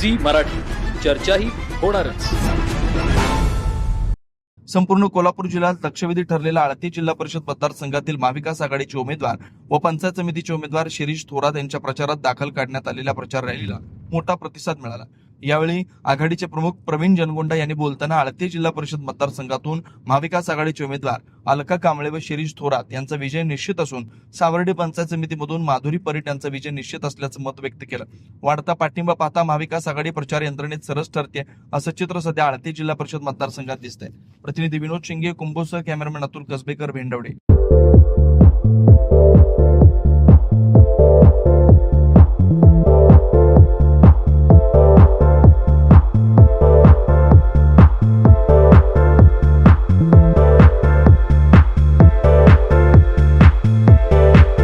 Zee Marathi. चर्चाही होणारच. संपूर्ण कोल्हापूर जिल्ह्यात लक्षवेधी ठरलेला आळती जिल्हा परिषद मतदारसंघातील महाविकास आघाडीचे उमेदवार व पंचायत समितीचे उमेदवार शिरीष थोरात यांच्या प्रचारात दाखल काढण्यात आलेल्या प्रचार रॅलीला मोठा प्रतिसाद मिळाला. यावेळी आघाडीचे प्रमुख प्रवीण जनगोंडा यांनी बोलताना आळती जिल्हा परिषद मतदारसंघातून महाविकास आघाडीचे उमेदवार अलका कांबळे व शिरीष थोरात यांचा विजय निश्चित असून सावर्डे पंचायत समितीमधून माधुरी परीट यांचा विजय निश्चित असल्याचं मत व्यक्त केलं. वाढता पाठिंबा पाहता महाविकास आघाडी प्रचार यंत्रणेत सरस ठरते असं चित्र सध्या आळती जिल्हा परिषद मतदारसंघात दिसतंय. प्रतिनिधी विनोद शिंगे कुंभोसह कॅमेरामॅन अतुल कसबेकर भेंडवडे.